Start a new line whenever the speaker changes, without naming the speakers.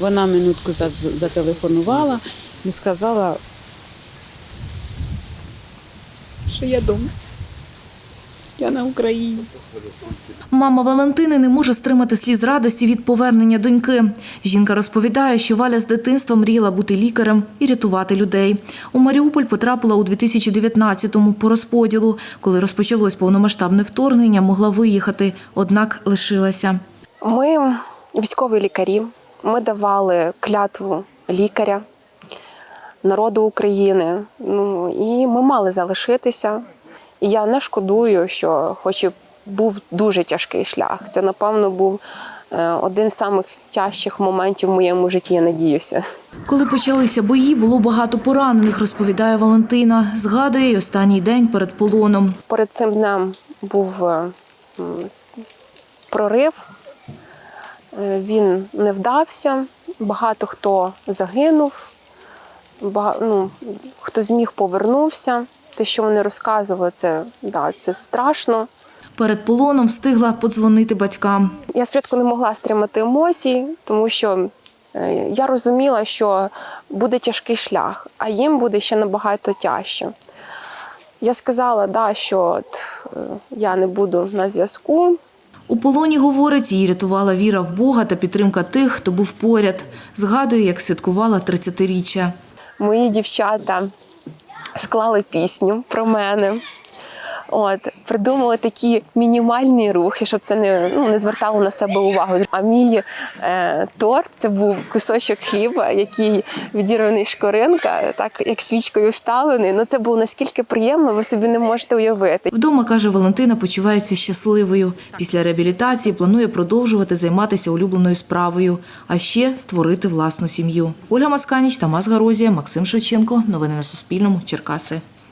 Вона минутку зателефонувала і сказала, що я вдома. Я на Україні.
Мама Валентини не може стримати сліз радості від повернення доньки. Жінка розповідає, що Валя з дитинства мріяла бути лікарем і рятувати людей. У Маріуполь потрапила у 2019-му по розподілу. Коли розпочалось повномасштабне вторгнення, могла виїхати, однак лишилася.
Ми військові лікарі. Ми давали клятву лікаря народу України. Ну і ми мали залишитися. І я не шкодую, що, хоч і був дуже тяжкий шлях. Це, напевно, був е, один з самих тяжчих моментів в моєму житті, я надіюся.
Коли почалися бої, було багато поранених, розповідає Валентина. Згадує й останній день перед полоном.
Перед цим днем був е, прорив. Е, Він не вдався. Багато хто загинув, ну, хто зміг повернувся. Те, що вони розказували, це, да, це страшно.
Перед полоном встигла подзвонити батькам.
Я спочатку не могла стримати емоцій, тому що е, я розуміла, що буде тяжкий шлях, а їм буде ще набагато тяжче. Я сказала, да, що от, е, я не буду на зв'язку,
У полоні, говорить, її рятувала віра в Бога та підтримка тих, хто був поряд. Згадує, як святкувала 30-річчя.
мої дівчата склали пісню про мене. От, придумали такі мінімальні рухи, щоб це не, ну, не звертало на себе увагу. А мій е, торт це був кусочок хліба, який відірваний шкоринка, так як свічкою вставлений. Ну це було наскільки приємно, ви собі не можете уявити.
Вдома, каже Валентина, почувається щасливою. Після реабілітації планує продовжувати займатися улюбленою справою, а ще створити власну сім'ю. Ольга Масканіч, Тамас Гарозія, Максим Шевченко. Новини на Суспільному. Черкаси.